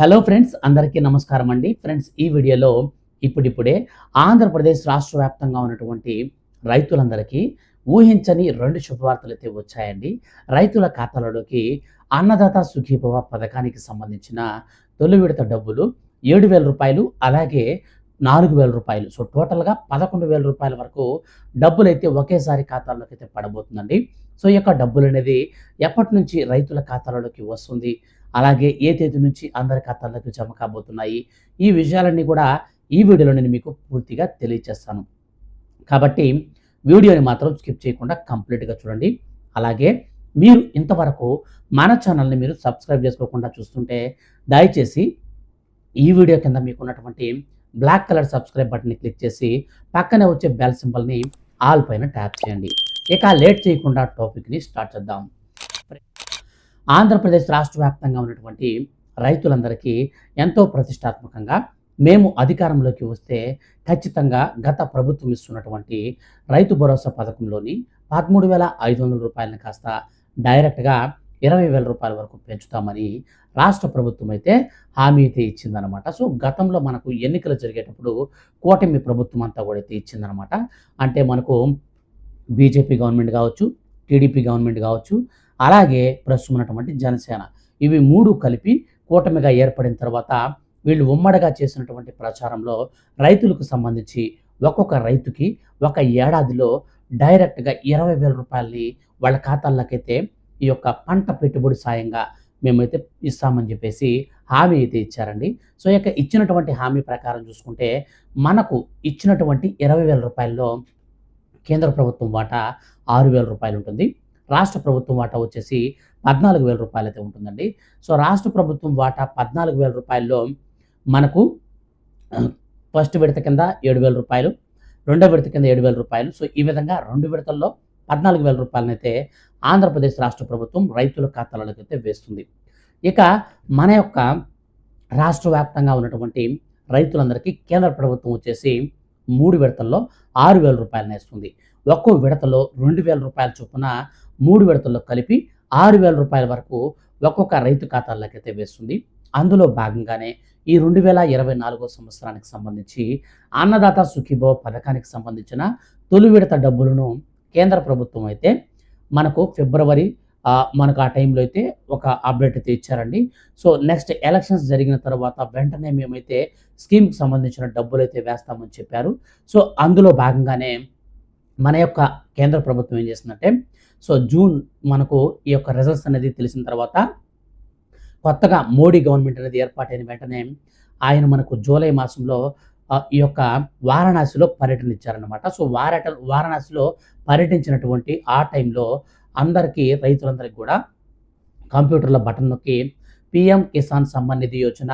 Hello friends అందరికీ నమస్కారం అండి. ఫ్రెండ్స్ ఈ వీడియోలో ఇప్పుడిప్పుడే ఆంధ్రప్రదేశ్ రాష్ట్ర వ్యాప్తంగా ఉన్నటువంటి రైతులందరికీ ఊహించని రెండు శుభవార్తలు అయితే వచ్చాయండి. రైతుల ఖాతాలలోకి అన్నదాత సుఖీభవ పథకానికి సంబంధించిన తొలి విడత డబ్బులు ఏడు వేల రూపాయలు అలాగే నాలుగు వేల రూపాయలు. సో టోటల్గా పదకొండు వేల రూపాయల వరకు డబ్బులు అయితే ఒకేసారి ఖాతాల్లోకి అయితే పడబోతుందండి. సో ఈ యొక్క డబ్బులు అనేది ఎప్పటి నుంచి రైతుల ఖాతాలలోకి వస్తుంది? అలాగే ఏ తేదీ నుంచి అందరి ఖాతాలకు జమ కాబోతున్నాయి ఈ విషయాలన్నీ కూడా ఈ వీడియోలో నేను మీకు పూర్తిగా తెలియజేస్తాను కాబట్టి వీడియోని మాత్రం స్కిప్ చేయకుండా కంప్లీట్గా చూడండి. అలాగే మీరు ఇంతవరకు మన ఛానల్ని మీరు సబ్స్క్రైబ్ చేసుకోకుండా చూస్తుంటే దయచేసి ఈ వీడియో కింద మీకు ఉన్నటువంటి బ్లాక్ కలర్ సబ్స్క్రైబ్ బటన్ని క్లిక్ చేసి పక్కనే వచ్చే బెల్ సింబల్ని ఆల్ పైన ట్యాప్ చేయండి. ఇక లేట్ చేయకుండా టాపిక్ని స్టార్ట్ చేద్దాం. ఆంధ్రప్రదేశ్ రాష్ట్ర వ్యాప్తంగా ఉన్నటువంటి రైతులందరికీ ఎంతో ప్రతిష్టాత్మకంగా మేము అధికారంలోకి వస్తే ఖచ్చితంగా గత ప్రభుత్వం ఇస్తున్నటువంటి రైతు భరోసా పథకంలోని పదమూడు వేల ఐదు వందల రూపాయలను కాస్త డైరెక్ట్గా ఇరవై వేల రూపాయల వరకు పెంచుతామని రాష్ట్ర ప్రభుత్వం అయితే హామీ అయితే ఇచ్చిందనమాట సో గతంలో మనకు ఎన్నికలు జరిగేటప్పుడు కూటమి ప్రభుత్వం అంతా కూడా అయితే ఇచ్చిందనమాట అంటే మనకు బీజేపీ గవర్నమెంట్ కావచ్చు టీడీపీ గవర్నమెంట్ కావచ్చు అలాగే ప్రస్తుతం ఉన్నటువంటి జనసేన. ఇవి మూడు కలిపి కూటమిగా ఏర్పడిన తర్వాత వీళ్ళు ఉమ్మడిగా చేసినటువంటి ప్రచారంలో రైతులకు సంబంధించి ఒక్కొక్క రైతుకి ఒక ఏడాదిలో డైరెక్ట్గా ఇరవై వేల రూపాయలని వాళ్ళ ఖాతాల్లోకైతే ఈ యొక్క పంట పెట్టుబడి సాయంగా మేమైతే ఇస్తామని చెప్పేసి హామీ అయితే ఇచ్చారండి. సో ఇక ఇచ్చినటువంటి హామీ ప్రకారం చూసుకుంటే మనకు ఇచ్చినటువంటి ఇరవై వేల రూపాయల్లో కేంద్ర ప్రభుత్వం వాటా ఆరు వేల రూపాయలు ఉంటుంది. రాష్ట్ర ప్రభుత్వం వాటా వచ్చేసి పద్నాలుగు వేల రూపాయలు అయితే ఉంటుందండి. సో రాష్ట్ర ప్రభుత్వం వాటా పద్నాలుగు వేల రూపాయల్లో మనకు ఫస్ట్ విడత కింద ఏడు వేల రూపాయలు రెండో విడత కింద ఏడు వేల రూపాయలు. సో ఈ విధంగా రెండు విడతల్లో పద్నాలుగు వేల రూపాయలనైతే ఆంధ్రప్రదేశ్ రాష్ట్ర ప్రభుత్వం రైతుల ఖాతాలకైతే వేస్తుంది. ఇక మన యొక్క రాష్ట్ర వ్యాప్తంగా ఉన్నటువంటి రైతులందరికీ కేంద్ర ప్రభుత్వం వచ్చేసి మూడు విడతల్లో ఆరు వేల రూపాయలను వేస్తుంది ఒక్కో విడతలో రెండు వేల రూపాయల చొప్పున మూడు విడతల్లో కలిపి ఆరు వేల రూపాయల వరకు ఒక్కొక్క రైతు ఖాతాల్లోకి వేస్తుంది. అందులో భాగంగానే ఈ రెండు వేల ఇరవై నాలుగో సంవత్సరానికి సంబంధించి అన్నదాత సుఖీభవ పథకానికి సంబంధించిన తొలి విడత డబ్బులను కేంద్ర ప్రభుత్వం అయితే మనకు ఫిబ్రవరి మనకు ఆ టైంలో అయితే ఒక అప్డేట్ అయితే ఇచ్చారండి. సో నెక్స్ట్ ఎలక్షన్స్ జరిగిన తర్వాత వెంటనే మేమైతే స్కీమ్కి సంబంధించిన డబ్బులు అయితే వేస్తామని చెప్పారు. సో అందులో భాగంగానే మన యొక్క కేంద్ర ప్రభుత్వం ఏం చేసిందంటే సో జూన్ మనకు ఈ యొక్క రిజల్ట్స్ అనేది తెలిసిన తర్వాత కొత్తగా మోడీ గవర్నమెంట్ అనేది ఏర్పాటైన వెంటనే ఆయన మనకు జూలై మాసంలో ఈ యొక్క వారణాసిలో పర్యటన ఇచ్చారనమాట సో వారట వారణాసిలో పర్యటించినటువంటి ఆ టైంలో అందరికీ రైతులందరికీ కూడా కంప్యూటర్ల బటన్ నొక్కి పిఎం కిసాన్ సమ్మాన్ నిధి యోజన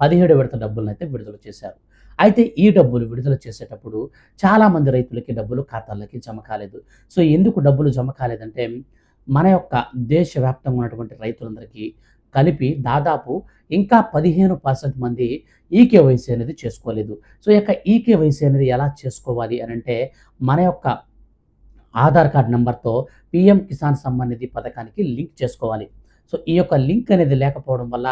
పదిహేడు విడత డబ్బులను అయితే విడుదల చేశారు. అయితే ఈ డబ్బులు విడుదల చేసేటప్పుడు చాలామంది రైతులకి డబ్బులు ఖాతాల్లోకి జమ కాలేదు. సో ఎందుకు డబ్బులు జమ కాలేదంటే మన యొక్క దేశవ్యాప్తంగా ఉన్నటువంటి రైతులందరికీ కలిపి దాదాపు ఇంకా పదిహేను పర్సెంట్ మంది ఈకేవైసీ అనేది చేసుకోలేదు. సో ఈ యొక్క ఈకేవైసీ అనేది ఎలా చేసుకోవాలి అని అంటే మన యొక్క ఆధార్ కార్డ్ నెంబర్తో పిఎం కిసాన్ సమ్మాన్ నిధి పథకానికి లింక్ చేసుకోవాలి. సో ఈ యొక్క లింక్ అనేది లేకపోవడం వల్ల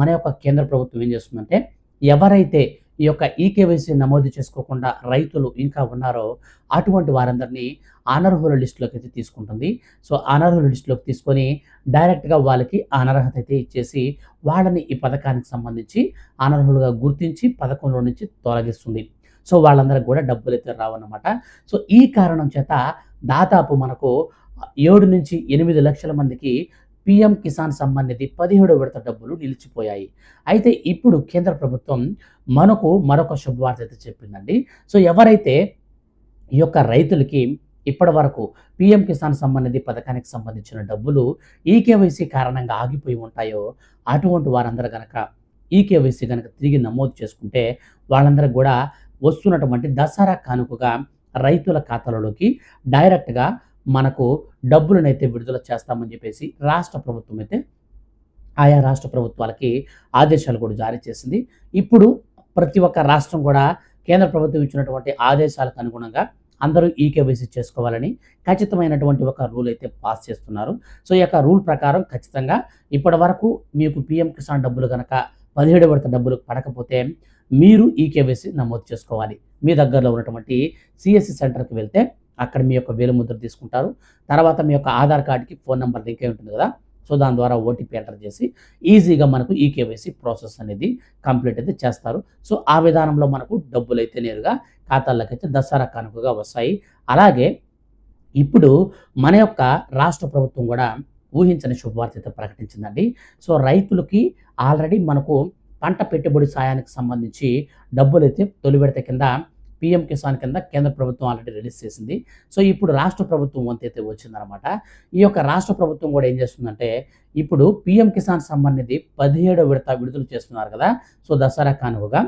మన యొక్క కేంద్ర ప్రభుత్వం ఏం చేస్తుందంటే ఎవరైతే ఈ యొక్క ఈకేవైసీ నమోదు చేసుకోకుండా రైతులు ఇంకా ఉన్నారో అటువంటి వారందరినీ అనర్హుల లిస్టులోకి అయితే తీసుకుంటుంది. సో అనర్హుల లిస్టులోకి తీసుకొని డైరెక్ట్గా వాళ్ళకి అనర్హత అయితే ఇచ్చేసి వాళ్ళని ఈ పథకానికి సంబంధించి అనర్హులుగా గుర్తించి పథకంలో నుంచి తొలగిస్తుంది. సో వాళ్ళందరికి కూడా డబ్బులు అయితే రావన్నమాట. సో ఈ కారణం చేత దాదాపు మనకు ఏడు నుంచి ఎనిమిది లక్షల మందికి పిఎం కిసాన్ సమ్మాన్ నిధి పదిహేడు విడత డబ్బులు నిలిచిపోయాయి. అయితే ఇప్పుడు కేంద్ర ప్రభుత్వం మనకు మరొక శుభవార్త అయితే చెప్పిందండి. సో ఎవరైతే ఈ యొక్క రైతులకి ఇప్పటి వరకు పిఎం కిసాన్ సంబంధించి పథకానికి సంబంధించిన డబ్బులు ఈకేవైసీ కారణంగా ఆగిపోయి ఉంటాయో అటువంటి వారందరూ కనుక ఈకేవైసీ కనుక తిరిగి నమోదు చేసుకుంటే వాళ్ళందరూ కూడా వస్తున్నటువంటి దసరా కానుకగా రైతుల ఖాతాలలోకి డైరెక్ట్గా మనకు డబ్బులనైతే విడుదల చేస్తామని చెప్పేసి రాష్ట్ర ప్రభుత్వం అయితే ఆయా రాష్ట్ర ప్రభుత్వాలకి ఆదేశాలు కూడా జారీ చేసింది. ఇప్పుడు ప్రతి ఒక్క రాష్ట్రం కూడా కేంద్ర ప్రభుత్వం ఇచ్చినటువంటి ఆదేశాలకు అనుగుణంగా అందరూ ఈకేవైసీ చేసుకోవాలని ఖచ్చితమైనటువంటి ఒక రూల్ అయితే పాస్ చేస్తున్నారు. సో ఈ యొక్క రూల్ ప్రకారం ఖచ్చితంగా ఇప్పటి వరకు మీకు పిఎం కిసాన్ డబ్బులు కనుక పదిహేడు విడత డబ్బులు పడకపోతే మీరు ఈ కేవైసీ నమోదు చేసుకోవాలి. మీ దగ్గరలో ఉన్నటువంటి సిఎస్సి సెంటర్కి వెళ్తే అక్కడ మీ యొక్క వేలుముద్ర తీసుకుంటారు. తర్వాత మీ యొక్క ఆధార్ కార్డుకి ఫోన్ నెంబర్ లింక్ అయి ఉంటుంది కదా. సో దాని ద్వారా ఓటీపీ ఎంటర్ చేసి ఈజీగా మనకు ఈ కేవైసీ ప్రాసెస్ అనేది కంప్లీట్ అయితే చేస్తారు. సో ఆ విధానంలో మనకు డబ్బులు అయితే నేరుగా ఖాతాల్లోకి దసరా కానుకగా వస్తాయి. అలాగే ఇప్పుడు మన యొక్క రాష్ట్ర ప్రభుత్వం కూడా ఊహించని శుభవార్త అయితే ప్రకటించిందండి. సో రైతులకి ఆల్రెడీ మనకు పంట పెట్టుబడి సాయానికి సంబంధించి డబ్బులు అయితే తొలి విడత కింద పిఎం కిసాన్ కింద కేంద్ర ప్రభుత్వం ఆల్రెడీ రిలీజ్ చేసింది. సో ఇప్పుడు రాష్ట్ర ప్రభుత్వం వంతైతే అయితే వచ్చిందనమాట ఈ యొక్క రాష్ట్ర ప్రభుత్వం కూడా ఏం చేస్తుందంటే ఇప్పుడు పిఎం కిసాన్ సంబంధించి పదిహేడో విడత విడుదల చేస్తున్నారు కదా సో దసరా కానుకగా.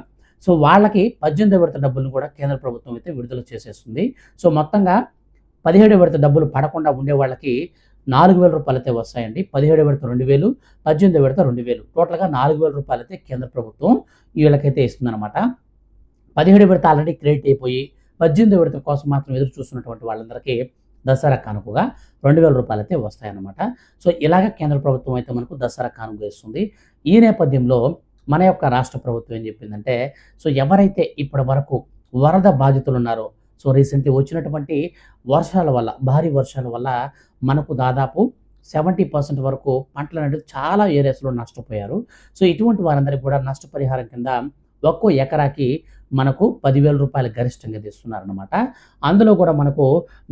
సో వాళ్ళకి పద్దెనిమిదో విడత డబ్బులను కూడా కేంద్ర ప్రభుత్వం అయితే విడుదల చేసేస్తుంది. సో మొత్తంగా పదిహేడు విడత డబ్బులు పడకుండా ఉండే వాళ్ళకి నాలుగు వేల రూపాయలు అయితే వస్తాయండి. పదిహేడు విడత రెండు వేలు పద్దెనిమిది విడత రెండు వేలు. టోటల్గా నాలుగు వేల రూపాయలు అయితే కేంద్ర ప్రభుత్వం వీళ్ళకైతే ఇస్తుందన్నమాట. పదిహేడు విడత ఆల్రెడీ క్రెడిట్ అయిపోయి పద్దెనిమిది విడత కోసం మాత్రం ఎదురు చూస్తున్నటువంటి వాళ్ళందరికీ దసరా కానుకగా రెండు వేల రూపాయలు అయితే వస్తాయన్నమాట. సో ఇలాగ కేంద్ర ప్రభుత్వం అయితే మనకు దసరా కానుక ఇస్తుంది ఈ నేపథ్యంలో మన యొక్క రాష్ట్ర ప్రభుత్వం ఏం చెప్పిందంటే సో ఎవరైతే ఇప్పటి వరకు వరద బాధితులు ఉన్నారో సో రీసెంట్లీ వచ్చినటువంటి వర్షాల వల్ల భారీ వర్షాల వల్ల మనకు దాదాపు సెవెంటీ పర్సెంట్ వరకు పంటలు అనేది చాలా ఏరియాస్లో నష్టపోయారు. సో ఇటువంటి వారందరికీ కూడా నష్టపరిహారం కింద ఒక్కో ఎకరాకి మనకు పదివేల రూపాయలు గరిష్టంగా తీస్తున్నారనమాట అందులో కూడా మనకు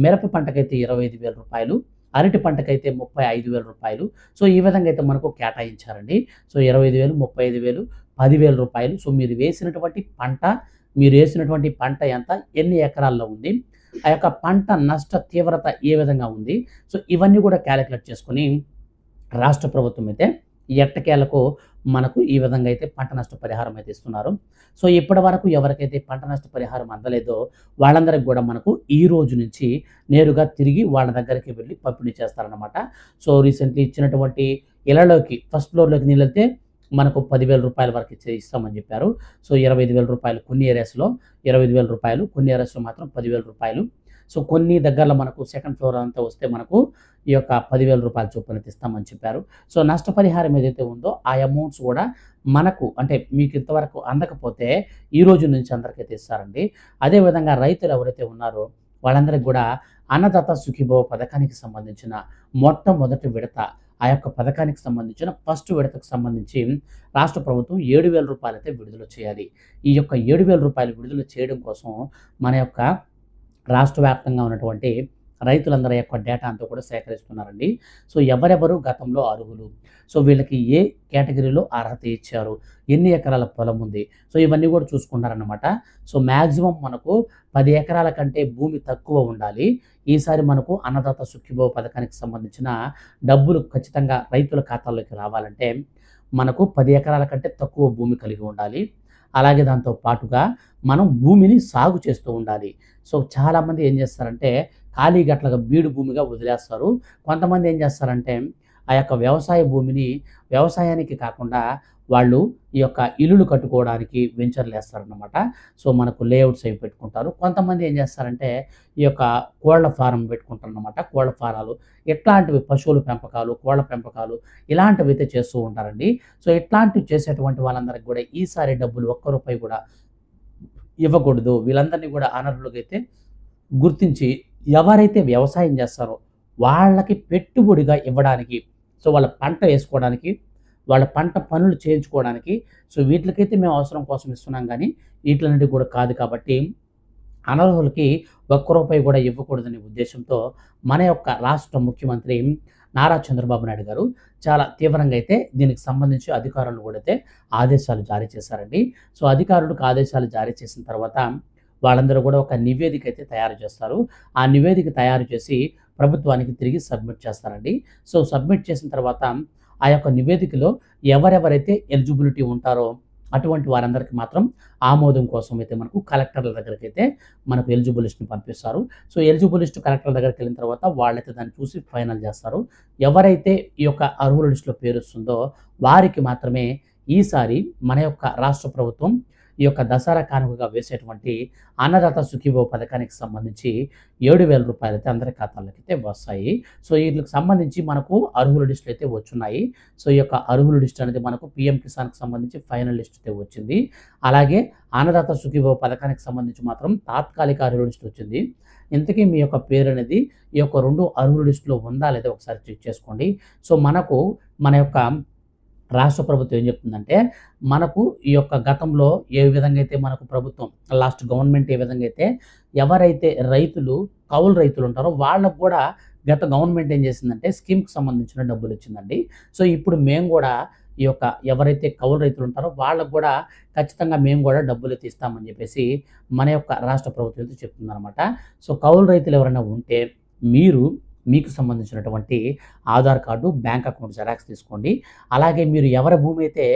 మిరప పంటకైతే ఇరవై ఐదు వేల రూపాయలు అరటి పంటకైతే ముప్పై ఐదు వేల రూపాయలు. సో ఈ విధంగా అయితే మనకు కేటాయించారండి. సో ఇరవై ఐదు వేలు ముప్పై ఐదు వేలు పదివేల రూపాయలు. సో మీరు వేసినటువంటి పంట మీరు వేసినటువంటి పంట ఎంత ఎన్ని ఎకరాల్లో ఉంది ఆ యొక్క పంట నష్ట తీవ్రత ఏ విధంగా ఉంది. సో ఇవన్నీ కూడా క్యాలిక్యులేట్ చేసుకొని రాష్ట్ర ప్రభుత్వం అయితే ఎట్టకేలకు మనకు ఈ విధంగా అయితే పంట నష్ట పరిహారం అయితే ఇస్తున్నారు. సో ఇప్పటి వరకు ఎవరికైతే పంట నష్ట పరిహారం అందలేదో వాళ్ళందరికి కూడా మనకు ఈ రోజు నుంచి నేరుగా తిరిగి వాళ్ళ దగ్గరికి వెళ్ళి పంపిణీ చేస్తారనమాట సో రీసెంట్లీ ఇచ్చినటువంటి ఇళ్ళలోకి ఫస్ట్ ఫ్లోర్లోకి నీళ్ళు వెళ్తే మనకు పదివేల రూపాయల వరకు ఇచ్చే ఇస్తామని చెప్పారు. సో ఇరవై ఐదు వేల రూపాయలు కొన్ని ఏరియాస్లో ఇరవై ఐదు వేల రూపాయలు కొన్ని ఏరియాస్లో మాత్రం పదివేల రూపాయలు సో కొన్ని దగ్గరలో మనకు సెకండ్ ఫ్లోర్ అంతా వస్తే మనకు ఈ యొక్క పదివేల రూపాయల చొప్పున ఇస్తామని చెప్పారు. సో నష్టపరిహారం ఏదైతే ఉందో ఆ అమౌంట్స్ కూడా మనకు అంటే మీకు ఇంతవరకు అందకపోతే ఈ రోజు నుంచి అందరికైతే ఇస్తారండి అదేవిధంగా రైతులు ఎవరైతే ఉన్నారో వాళ్ళందరికీ కూడా అన్నదాత సుఖీభవ పథకానికి సంబంధించిన మొట్టమొదటి విడత ఆ యొక్క పథకానికి సంబంధించిన ఫస్ట్ విడతకు సంబంధించి రాష్ట్ర ప్రభుత్వం ఏడు వేల రూపాయలు అయితే విడుదల చేయాలి. ఈ యొక్క ఏడు వేల రూపాయలు విడుదల చేయడం కోసం మన యొక్క రాష్ట్ర వ్యాప్తంగా ఉన్నటువంటి రైతులందరి యొక్క డేటా అంతా కూడా సేకరిస్తున్నారండి. సో ఎవరెవరు గతంలో అర్హులు? సో వీళ్ళకి ఏ కేటగిరీలో అర్హత ఇచ్చారు? ఎన్ని ఎకరాల పొలం ఉంది? సో ఇవన్నీ కూడా చూసుకుంటారనమాట సో మ్యాక్సిమం మనకు పది ఎకరాల కంటే భూమి తక్కువ ఉండాలి. ఈసారి మనకు అన్నదాత సుఖీభవ పథకానికి సంబంధించిన డబ్బులు ఖచ్చితంగా రైతుల ఖాతాల్లోకి రావాలంటే మనకు పది ఎకరాల కంటే తక్కువ భూమి కలిగి ఉండాలి. అలాగే దాంతో పాటుగా మనం భూమిని సాగు చేస్తూ ఉండాలి. సో చాలామంది ఏం చేస్తారంటే ఖాళీ గట్లగా బీడు భూమిగా వదిలేస్తారు. కొంతమంది ఏం చేస్తారంటే ఆ యొక్క వ్యవసాయ భూమిని వ్యవసాయానికి కాకుండా వాళ్ళు ఈ యొక్క ఇల్లులు కట్టుకోవడానికి వెంచర్లు వేస్తారనమాట సో మనకు లేఅవుట్స్ అవి పెట్టుకుంటారు. కొంతమంది ఏం చేస్తారంటే ఈ యొక్క కోళ్ళ ఫారం పెట్టుకుంటారనమాట కోళ్ళ ఫారాలు. ఇట్లాంటివి పశువుల పెంపకాలు కోళ్ళ పెంపకాలు ఇలాంటివి అయితే చేస్తూ ఉంటారండి. సో ఇట్లాంటివి చేసేటువంటి వాళ్ళందరికీ కూడా ఈసారి డబ్బులు ఒక్క రూపాయి కూడా ఇవ్వకూడదు. వీళ్ళందరినీ కూడా అనర్హులుగా అయితే గుర్తించి ఎవరైతే వ్యవసాయం చేస్తారో వాళ్ళకి పెట్టుబడిగా ఇవ్వడానికి సో వాళ్ళ పంట వేసుకోవడానికి వాళ్ళ పంట పనులు చేయించుకోవడానికి. సో వీటికైతే మేము అవసరం కోసం ఇస్తున్నాం కానీ వీటిలన్నిటి కూడా కాదు కాబట్టి అనర్హులకి ఒక్క రూపాయి కూడా ఇవ్వకూడదనే ఉద్దేశంతో మన యొక్క రాష్ట్ర ముఖ్యమంత్రి నారా చంద్రబాబు నాయుడు గారు చాలా తీవ్రంగా అయితే దీనికి సంబంధించి అధికారులు కూడా అయితే ఆదేశాలు జారీ చేశారండి. సో అధికారులకు ఆదేశాలు జారీ చేసిన తర్వాత వాళ్ళందరూ కూడా ఒక నివేదిక అయితే తయారు చేస్తారు. ఆ నివేదిక తయారు చేసి ప్రభుత్వానికి తిరిగి సబ్మిట్ చేస్తారండి. సో సబ్మిట్ చేసిన తర్వాత ఆ యొక్క నివేదికలో ఎవరెవరైతే ఎలిజిబిలిటీ ఉంటారో అటువంటి వారందరికీ మాత్రం ఆమోదం కోసం అయితే మనకు కలెక్టర్ల దగ్గరికి అయితే మనకు ఎలిజిబుల్ లిస్ట్ని పంపిస్తారు. సో ఎలిజిబుల్ లిస్ట్ కలెక్టర్ దగ్గరికి వెళ్ళిన తర్వాత వాళ్ళైతే దాన్ని చూసి ఫైనల్ చేస్తారు. ఎవరైతే ఈ యొక్క అర్హుల లిస్టులో పేరు వస్తుందో వారికి మాత్రమే ఈసారి మన యొక్క రాష్ట్ర ప్రభుత్వం ఈ యొక్క దసరా కానుకగా వేసేటువంటి అన్నదాత సుఖీభో పథకానికి సంబంధించి ఏడు వేల రూపాయలు అయితే అందరి ఖాతాలకు అయితే వస్తాయి. సో వీటికి సంబంధించి మనకు అర్హుల లిస్టులు అయితే వచ్చున్నాయి. సో ఈ యొక్క అర్హుల లిస్ట్ అనేది మనకు పిఎం కిసాన్కి సంబంధించి ఫైనల్ లిస్ట్ అయితే వచ్చింది. అలాగే అన్నదాత సుఖీభో పథకానికి సంబంధించి మాత్రం తాత్కాలిక అర్హుల లిస్ట్ వచ్చింది. ఇంతకీ మీ యొక్క పేరు అనేది ఈ యొక్క రెండు అర్హుల లిస్టులో ఉందా లేదా ఒకసారి చెక్ చేసుకోండి. సో మనకు మన యొక్క రాష్ట్ర ప్రభుత్వం ఏం చెప్తుందంటే మనకు ఈ యొక్క గతంలో ఏ విధంగా అయితే మనకు ప్రభుత్వం లాస్ట్ గవర్నమెంట్ ఏ విధంగా అయితే ఎవరైతే రైతులు కౌలు రైతులు ఉంటారో వాళ్ళకు కూడా గత గవర్నమెంట్ ఏం చేసిందంటే స్కీమ్కి సంబంధించిన డబ్బులు ఇచ్చిందండి. సో ఇప్పుడు మేము కూడా ఈ యొక్క ఎవరైతే కౌలు రైతులు ఉంటారో వాళ్ళకు కూడా ఖచ్చితంగా మేము కూడా డబ్బులు తీస్తామని చెప్పేసి మన యొక్క రాష్ట్ర ప్రభుత్వం అయితే చెప్తుందన్నమాట. సో కౌలు రైతులు ఎవరైనా ఉంటే మీరు మీకు సంబంధించినటువంటి Aadhaar card bank account xerox తీసుకోండి. అలాగే మీరు ఎవరి భూమి అయితే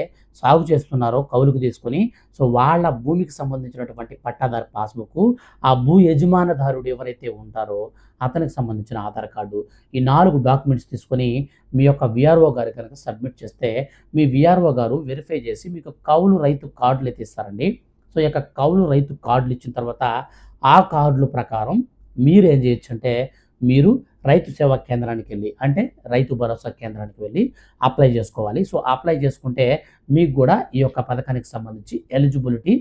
సాగు చేస్తున్నారో కౌలుకు తీసుకొని సో వాళ్ళ భూమికి సంబంధించినటువంటి పట్టాదారు పాస్బుక్ ఆ భూ యజమానదారుడు ఎవరైతే ఉంటారో అతనికి సంబంధించిన ఆధార్ కార్డు ఈ నాలుగు డాక్యుమెంట్స్ తీసుకొని మీ యొక్క విఆర్ఓ గారు కనుక సబ్మిట్ చేస్తే మీ విఆర్ఓ గారు వెరిఫై చేసి మీకు కౌలు రైతు కార్డులు అయితే ఇస్తారండి. సో ఈ యొక్క కౌలు రైతు కార్డులు ఇచ్చిన తర్వాత ఆ కార్డుల ప్రకారం మీరు ఏం చేయొచ్చు అంటే మీరు రైతు సేవా కేంద్రానికి వెళ్ళి అంటే రైతు భరోసా కేంద్రానికి వెళ్ళి అప్లై చేసుకోవాలి. సో అప్లై చేసుకుంటే మీకు కూడా ఈ యొక్క పథకానికి సంబంధించి ఎలిజిబిలిటీ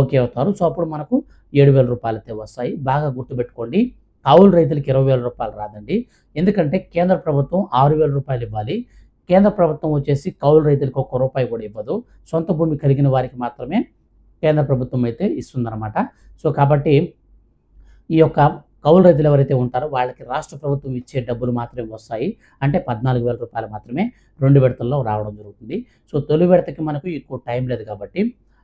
ఓకే అవుతారు. సో అప్పుడు మనకు ఏడు వేల రూపాయలు అయితే వస్తాయి. బాగా గుర్తుపెట్టుకోండి కౌలు రైతులకి ఇరవై వేల రూపాయలు రాదండి. ఎందుకంటే కేంద్ర ప్రభుత్వం ఆరు వేల రూపాయలు ఇవ్వాలి. కేంద్ర ప్రభుత్వం వచ్చేసి కౌలు రైతులకు ఒక్క రూపాయి కూడా ఇవ్వదు. సొంత భూమి కలిగిన వారికి మాత్రమే కేంద్ర ప్రభుత్వం అయితే ఇస్తుందన్నమాట. సో కాబట్టి ఈ యొక్క కౌలు రైతులు ఎవరైతే ఉంటారో వాళ్ళకి రాష్ట్ర ప్రభుత్వం ఇచ్చే డబ్బులు మాత్రమే వస్తాయి. అంటే పద్నాలుగు వేల రూపాయలు మాత్రమే రెండు విడతల్లో రావడం జరుగుతుంది. సో తొలి విడతకి మనకు ఎక్కువ టైం లేదు కాబట్టి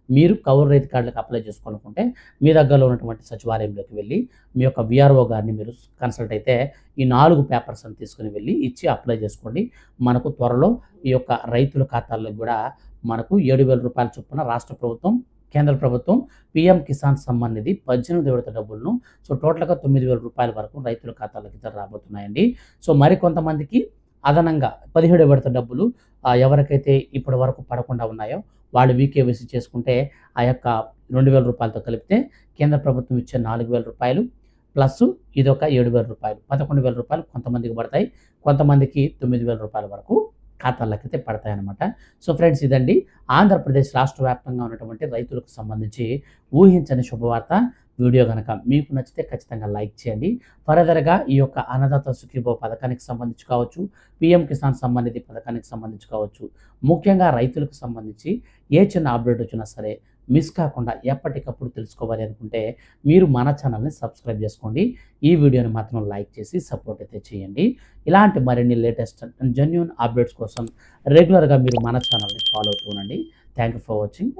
మీరు కౌలు రైతు కార్డులకు అప్లై చేసుకోనుకుంటే మీ దగ్గరలో ఉన్నటువంటి సచివాలయంలోకి వెళ్ళి మీ యొక్క విఆర్ఓ గారిని మీరు కన్సల్ట్ అయితే ఈ నాలుగు పేపర్స్ అని తీసుకుని వెళ్ళి ఇచ్చి అప్లై చేసుకోండి. మనకు త్వరలో ఈ యొక్క రైతుల ఖాతాల్లో కూడా మనకు ఏడు వేల రూపాయల చొప్పున రాష్ట్ర ప్రభుత్వం కేంద్ర ప్రభుత్వం పీఎం కిసాన్ సమ్మాన్ నిధి పద్దెనిమిది విడత డబ్బులను సో టోటల్గా తొమ్మిది వేల రూపాయల వరకు రైతుల ఖాతాలకు అయితే రాబోతున్నాయండి. సో మరి కొంతమందికి అదనంగా పదిహేడు విడత డబ్బులు ఎవరికైతే ఇప్పటి వరకు పడకుండా ఉన్నాయో వాళ్ళు వీకేవీసీ చేసుకుంటే ఆ యొక్క రెండు వేల రూపాయలతో కలిపితే కేంద్ర ప్రభుత్వం ఇచ్చే నాలుగు వేల రూపాయలు ప్లస్ ఇది ఒక ఏడు వేల రూపాయలు పదకొండు వేల రూపాయలు కొంతమందికి పడతాయి. కొంతమందికి తొమ్మిది వేల రూపాయల వరకు ఖాతాలకు అయితే సో ఫ్రెండ్స్ ఇదండి. ఆంధ్రప్రదేశ్ రాష్ట్ర వ్యాప్తంగా ఉన్నటువంటి రైతులకు సంబంధించి ఊహించని శుభవార్త. వీడియో కనుక మీకు నచ్చితే ఖచ్చితంగా లైక్ చేయండి. ఫర్దర్గా ఈ యొక్క అన్నదాత సుఖీభో పథకానికి సంబంధించి కావచ్చు పిఎం కిసాన్ సంబంధిత పథకానికి సంబంధించి కావచ్చు ముఖ్యంగా రైతులకు సంబంధించి ఏ చిన్న అప్డేట్ వచ్చినా సరే మిస్ కాకుండా ఎప్పటికప్పుడు తెలుసుకోవాలి అనుకుంటే మీరు మన ఛానల్ని సబ్స్క్రైబ్ చేసుకోండి. ఈ వీడియోని మాత్రం లైక్ చేసి సపోర్ట్ అయితే చేయండి. ఇలాంటి మరిన్ని లేటెస్ట్ అండ్ జెన్యున్ అప్డేట్స్ కోసం రెగ్యులర్గా మీరు మన ఛానల్ని ఫాలో అవుతూ ఉండండి. Thank you for watching.